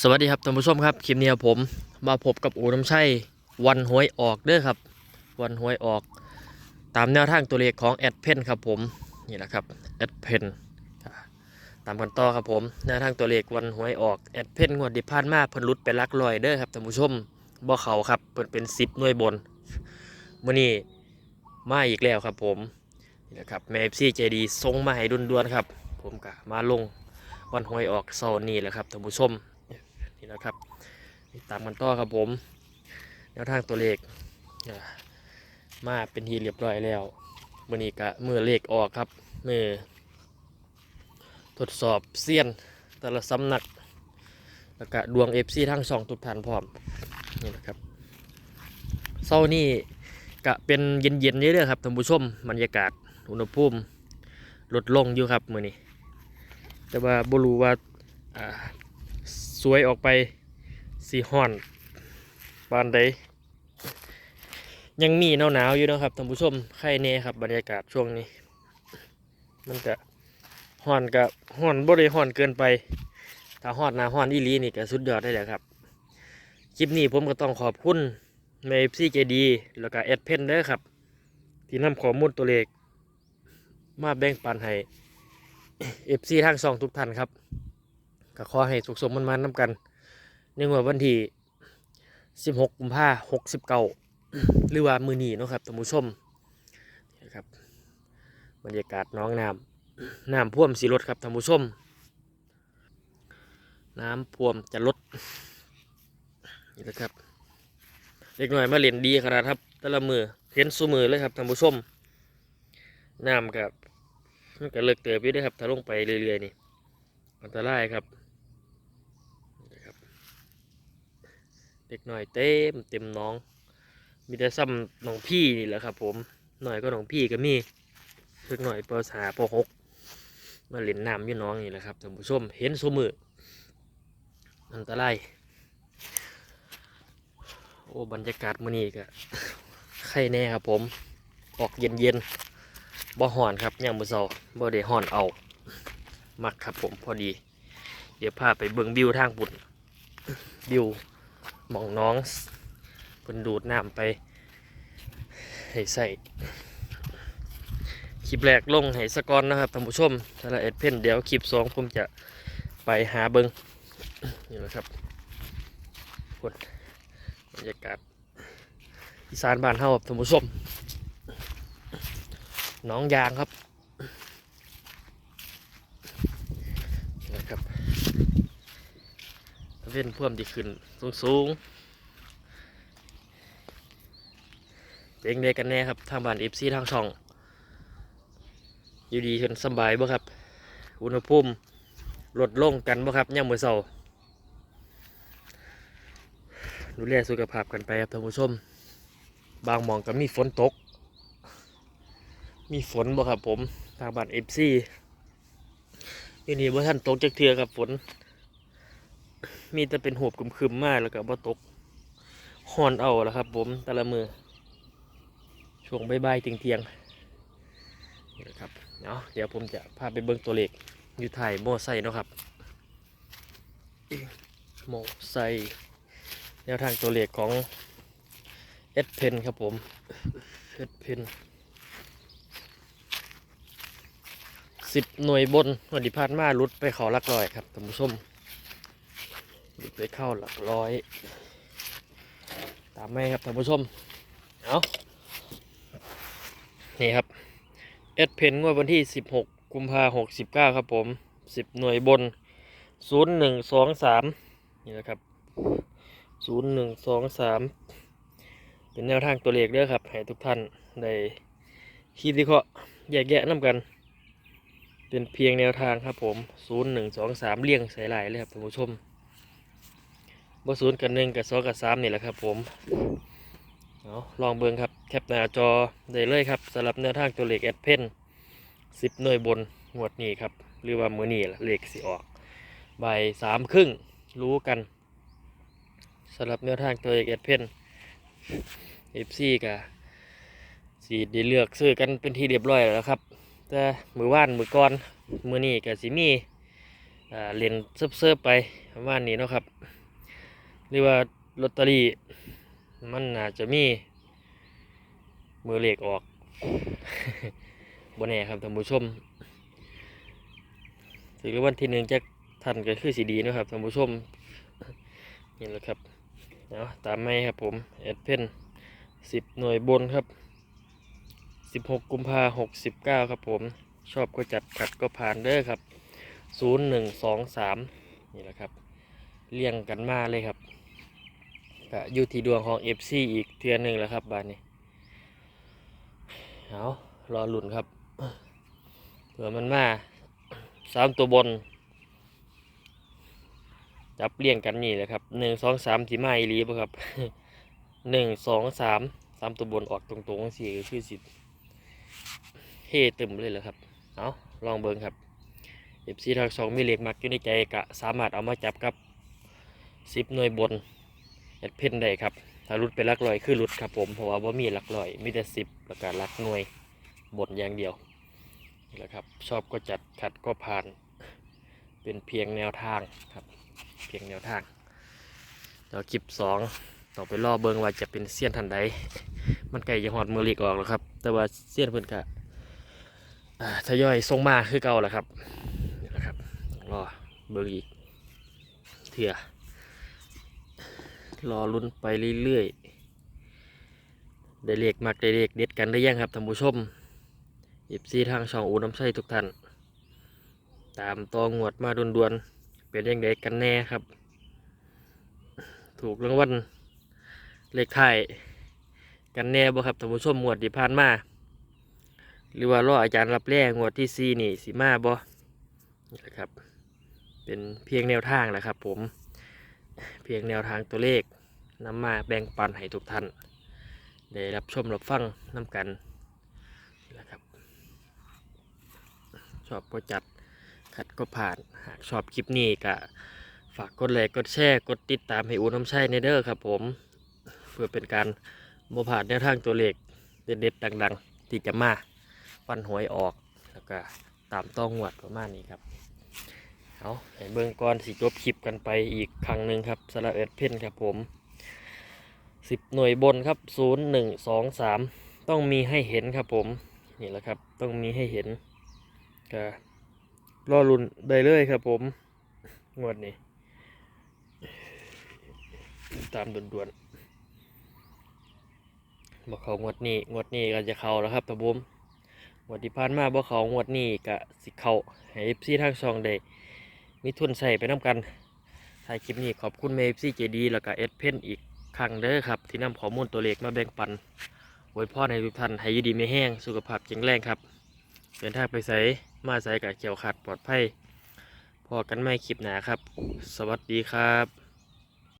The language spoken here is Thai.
สวัสดีครับท่านผู้ชมครับคลิปนี้ผมมาพบกับอูน้ำชัยวันหวยออกเด้อครับ วันหวยออก ตามแนวทางตัวเลขของแอดเพนครับผมนี่แหละครับแอดเพนตามกันต่อครับผมแนวทางตัวเลขวันหวยออกแอดเพนงวดที่ผ่านมาเพิ่นลุดไปลักลอยเด้อครับท่านผู้ชมบ่เขาครับเพิ่นเป็น10หน่วยบนมื้อนี้มาอีกแล้วครับผมนี่แหละครับแม่ FC ใจดีส่งมาให้ด่วนครับ ผมก็มาลงวันหวยออกเสาร์นี้แหละครับท่านผู้ชม นี่นะครับตามกันต่อครับผมแนวทางตัวเลขมาเป็นทีเรียบร้อยแล้วมือนี้กะมือเลขออกครับมือทดสอบเซียนแต่ละสำนักแล้วก็ดวงเอฟซีทั้งสองทุกท่านพร้อมนี่นะครับเศร้านี่กะเป็นเย็นๆเรื่อยๆครับท่านผู้ชมบรรยากาศอุณหภูมิลดลงอยู่ครับมือนี้แต่ว่าบ่รู้ว่า สวยออกไปสีห่อนบานใดยังมีหนาวหนาวๆอยู่นะครับท่านผู้ชมไข่เน่ครับบรรยากาศช่วงนี้ มันจะห่อนกับห่อนบ่ได้ห่อนเกินไป ถ้าห่อนหนาห่อนอีหลีนี่ก็สุดยอดได้แหละครับ คลิปนี้ผมก็ต้องขอบคุณเมฟซี่เจดีแล้วก็แอดเพนด้อครับ ที่นำข้อมูลตัวเลข มาแบ่งปันให้เอฟซีทั้งสองทุกท่านครับ ก็ขอให้สุขสมมันมันๆน้ำกัน ในวดวันที่ 16 กุมภาพันธ์69หรือว่ามือนีเนาะครับท่านผู้ชมนี่ครับบรรยากาศน้องน้ำน้ำพ่วมสีรถครับท่านผู้ชม น้ำพ่วมจะลดนี่นะครับเล็กหน่อยมาเล่นดีขนาดครับแต่ละมือเห็นสูมือเลยครับท่านผู้ชมน้ำกับมันก็เลิกเติบอยู่ด้วยครับถ้าลงไปเรื่อยๆนี่อันตรายครับนี่ครับ เด็กหน่อยเต็มเต็มน้อง มีแต่ซ้ำหนองพี่นี่แหละครับ ผมหน่อยก็หนองพี่ก็มีเล็กหน่อยปสาปหกมาเล่นน้ำอยู่น้องนี่แหละครับท่านผู้ชมเห็นสมืออันตรายโอ้บรรยากาศมื้อนี้ก็ไข่แน่ครับ ผมออกเย็นเย็นบ่ห่อนครับย่ามมื้อเช้าบ่ได้ห่อนเอา มักครับผมพอดี เดี๋ยวพาไปเบิ่งวิวทางบุญวิว มองน้องเพิ่นดูดน้ำไป ให้ใส่คลิปแรกลงให้สกอนนะครับท่านผู้ชมถ้าละเอ็ดเพ่นเดี๋ยวคลิปสองผมจะไปหาเบิงนี่แหละครับบนบรรยากาศอีสานบ้านเฮาครับท่านผู้ชมน้องยางครับ เว้นเพิ่มดีขึ้นสูงสูงๆเป็นเด็กกันแน่ครับ ทางบ้านเอฟซีทางช่อง อยู่ดีจนสบายบ่ครับ อุณหภูมิลดลงกันบ่ครับย่ามมือเสาดูแลสุขภาพกันไปครับท่านผู้ชม บางมองก็มีฝนตก มีฝนบ่ครับผม ทางบ้านเอฟซีอยู่นี่บ่ท่านตกจากเทือครับฝน มีแต่เป็นหูบคึมๆมากแล้วก็บ่ตกหอนเอาและครับ ผมแต่ละมือ ช่วงบ่ายๆเที่ยงๆนี่นะครับเนาะเดี๋ยวผมจะพาไปเบิ่งตัวเลขอยู่ถ่ายโมไซค์เนาะครับโมไซแนวทางตัวเลขของเอสเพนครับผมเอสเพนสิบหน่วยบนวันที่ผ่านมาลุดไปเขาลักร้อยครับท่านผู้ชม ไปเข้าหลักร้อย ตามไม่ครับท่านผู้ชม เอานี่ครับเอสเพนงวดวันที่สิบหกกุมภาหกสิบเก้าครับผมสิบหน่วยบนศูนย์หนึ่งสองสามนี่นะครับศูนย์หนึ่งสองสามเป็นแนวทางตัวเลขเด้อครับ ให้ทุกท่านได้คิดวิเคราะห์แยกแยะน้ำกัน เป็นเพียงแนวทางครับผมศูนย์หนึ่งสองสามเลี่ยงใส่ลายเลยครับท่านผู้ชม บ่ศูนย์กับหนึ่งกับสองกับสามนี่แหละครับผมเอาลองเบิ่งครับแคปหน้าจอได้เลยครับสำหรับแนวทางตัวเลขแอดเพนสิบหน่วยบนงวดนี้ครับ หรือว่ามือนี้ล่เลขสิออกบ่ายสามครึ่งรู้กันสำหรับแนวทางตัวเลขแอดเพนเอฟซีกับสีได้เลือกซื้อกันเป็นที่เรียบร้อยแล้วครับ แต่มือว่านมือก่อนมือนี้กับสิมีเล่นเซิร์ฟๆไปประมาณนี้เนาะครับ หรือว่าลอตเตอรี่ มันอาจจะมี มือเลขออกบนแน่ครับท่านผู้ชมถือว่าวันที่หนึ่งจะทันก็คือสีดีนะครับท่านผู้ชมนี่แหละครับเนาะตามไม่ครับผมแอดเพนสิบหน่วยบนครับสิบหกกุมภาหกสิบเก้าครับผม ชอบก็จัดขัดก็ผ่านเด้อครับศูนย์หนึ่งสองสามนี่แหละครับ เรียงกันมาเลยครับ ก็อยู่ที่ดวงของ FC อีกเทือหนึ่งแล้วครับบานนี้เอารอหลุนครับเผื่อมันมาสามตัวบน จับเรียงกันนี่แหละครับหนึ่งสองสามสีมาอีหลีป่ะครับหนึ่งสองสามสามตัวบนออกตรงๆสี่คือสิเฮตึมเลยเหรอครับเอาลองเบิ่งครับเอฟซีทางสองมีเหล็กมักอยู่ในใจกะสามารถเอามาจับกับสิบหน่วยบน เอ็ดเพนได้ครับ ถ้ารุดไปหลักลอยคือรุดครับผมเพราะว่าบ่ามีลักลอยมีแต่สิบแล้วก็หลักหน่วยบนอย่างเดียวนี่แหละครับ ชอบก็จัดขัดก็ผ่าน เป็นเพียงแนวทางครับ เพียงแนวทางเดี๋ยวคลิปสองต้องไปรอเบิงว่าจะเป็นเสี้ยนทันใดมันไก่จะหอดมือเล็กออกแล้วครับ แต่ว่าเสี้ยนเพิ่นกะทยอยส่งมาคือเก่าแหละครับนี่แหละครับรอเบิงอีกเถื่อ รอลุ้นไปเรื่อยๆได้เลขมักได้เลขเด็ดกันได้ยังครับท่านผู้ชมหยิบซีทางช่องอูน้ำใสทุกท่าน ตามตองวดมาด่วนๆ เป็นยังไงกันแน่ครับ ถูกรางวัลเลขไทยกันแน่บ่ครับท่านผู้ชมงวดที่ผ่านมา หรือว่ารออาจารย์รับแรงวดที่ซีนี่สีมาบ่นี่แหละครับ เป็นเพียงแนวทางแหละครับผม เพียงแนวทางตัวเลขนำมาแบ่งปันให้ทุกท่าน ได้รับชมรับฟังน้ำกันนี่แหละครับ ชอบก็จัดขัดก็ผ่านหากชอบคลิปนี้ก็ฝากกดไลค์กดแชร์กดติดตามให้อูน้ำใช่ในเด้อครับผม เพื่อเป็นการบ่ผ่านแนวทางตัวเลขเด็ดๆดัง ๆ ที่จะมาฟันหวยออกแล้วก็ตามต้องหวดประมาณนี้ครับ เอาให้เบิ่งก่อนสิจบคลิปกันไปอีกครั้งหนึ่งครับสระเอ็ดเพ่นครับผมสิบหน่วยบนครับศูนย์หนึ่งสองสามต้องมีให้เห็นครับผมนี่แหละครับต้องมีให้เห็นก็รอรุนได้เลยครับผมงวดนี้ตามด่วนๆบอกเขางวดนี้งวดนี้ก็จะเข้าแล้วครับท่านผู้ชมงวดที่ผ่านมาบ่เขางวดนี้กะสิเขาให้ซีทางช่องได้ มีทุนใส่ไปน้ำกันถ่ายคลิปนี้ขอบคุณเมฟซี่เจดีแล้วก็เอสเพนอีกครั้งเด้อครับ ที่นำข้อมูลตัวเลขมาแบ่งปันไว้พ่อในทุกท่านให้ยูดีไม่แห้ง สุขภาพแข็งแรงครับ เดินทางไปใส่มาใส่กับเขียวขาดปลอดภัยพอกันไม่คลิปหนาครับ สวัสดีครับ